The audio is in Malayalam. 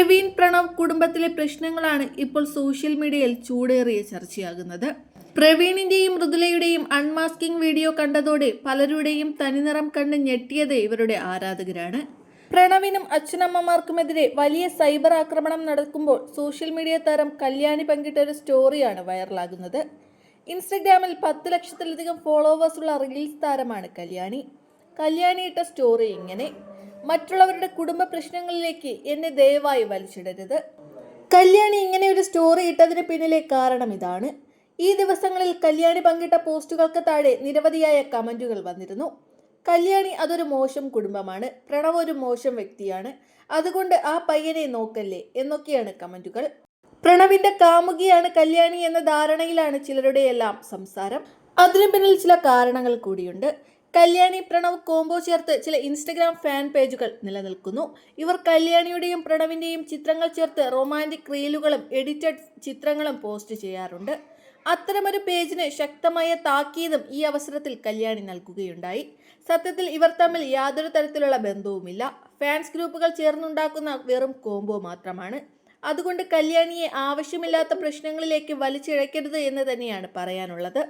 പ്രവീൺ പ്രണവ് കുടുംബത്തിലെ പ്രശ്നങ്ങളാണ് ഇപ്പോൾ സോഷ്യൽ മീഡിയയിൽ ചൂടേറിയ ചർച്ചയാകുന്നത്. പ്രവീണിന്റെയും മൃദുലയുടെയും അൺമാസ്കിംഗ് വീഡിയോ കണ്ടതോടെ പലരുടെയും തനിനിറം കണ്ട് ഞെട്ടിയത് ഇവരുടെ ആരാധകരാണ്. പ്രണവിനും അച്ഛനമ്മമാർക്കുമെതിരെ വലിയ സൈബർ ആക്രമണം നടക്കുമ്പോൾ സോഷ്യൽ മീഡിയ താരം കല്യാണി പങ്കിട്ട ഒരു സ്റ്റോറിയാണ് വൈറലാകുന്നത്. ഇൻസ്റ്റഗ്രാമിൽ പത്ത് ലക്ഷത്തിലധികം ഫോളോവേഴ്സുള്ള റീൽസ് താരമാണ് കല്യാണി. കല്യാണി ഇട്ട സ്റ്റോറി ഇങ്ങനെ. മറ്റുള്ളവരുടെ കുടുംബ പ്രശ്നങ്ങളിലേക്ക് എന്നെ ദയവായി വലിച്ചിടരുത്. കല്യാണി ഇങ്ങനെ ഒരു സ്റ്റോറി ഇട്ടതിന് പിന്നിലെ കാരണം ഇതാണ്. ഈ ദിവസങ്ങളിൽ കല്യാണി പങ്കിട്ട പോസ്റ്റുകൾക്ക് താഴെ നിരവധിയായ കമന്റുകൾ വന്നിരുന്നു. കല്യാണി അതൊരു മോശം കുടുംബമാണ്. പ്രണവ് ഒരു മോശം വ്യക്തിയാണ്. അതുകൊണ്ട് ആ പയ്യനെ നോക്കല്ലേ എന്നൊക്കെയാണ് കമന്റുകൾ. പ്രണവിന്റെ കാമുകിയാണ് കല്യാണി എന്ന ധാരണയിലാണ് ചിലരുടെ എല്ലാം സംസാരം. അതിനു പിന്നിൽ ചില കാരണങ്ങൾ കൂടിയുണ്ട്. കല്യാണി പ്രണവ് കോംബോ ചേർത്ത് ചില ഇൻസ്റ്റഗ്രാം ഫാൻ പേജുകൾ നിലനിൽക്കുന്നു. ഇവർ കല്യാണിയുടെയും പ്രണവിന്റെയും ചിത്രങ്ങൾ ചേർത്ത് റൊമാന്റിക് റീലുകളും എഡിറ്റഡ് ചിത്രങ്ങളും പോസ്റ്റ് ചെയ്യാറുണ്ട്. അത്തരമൊരു പേജിന് ശക്തമായ താക്കീതും ഈ അവസരത്തിൽ കല്യാണി നൽകുകയുണ്ടായി. സത്യത്തിൽ ഇവർ തമ്മിൽ യാതൊരു തരത്തിലുള്ള ബന്ധവുമില്ല. ഫാൻസ് ഗ്രൂപ്പുകൾ ചേർന്നുണ്ടാക്കുന്ന വെറും കോംബോ മാത്രമാണ്. അതുകൊണ്ട് കല്യാണിയെ ആവശ്യമില്ലാത്ത പ്രശ്നങ്ങളിലേക്ക് വലിച്ചിഴക്കരുത് എന്ന് തന്നെയാണ് പറയാനുള്ളത്.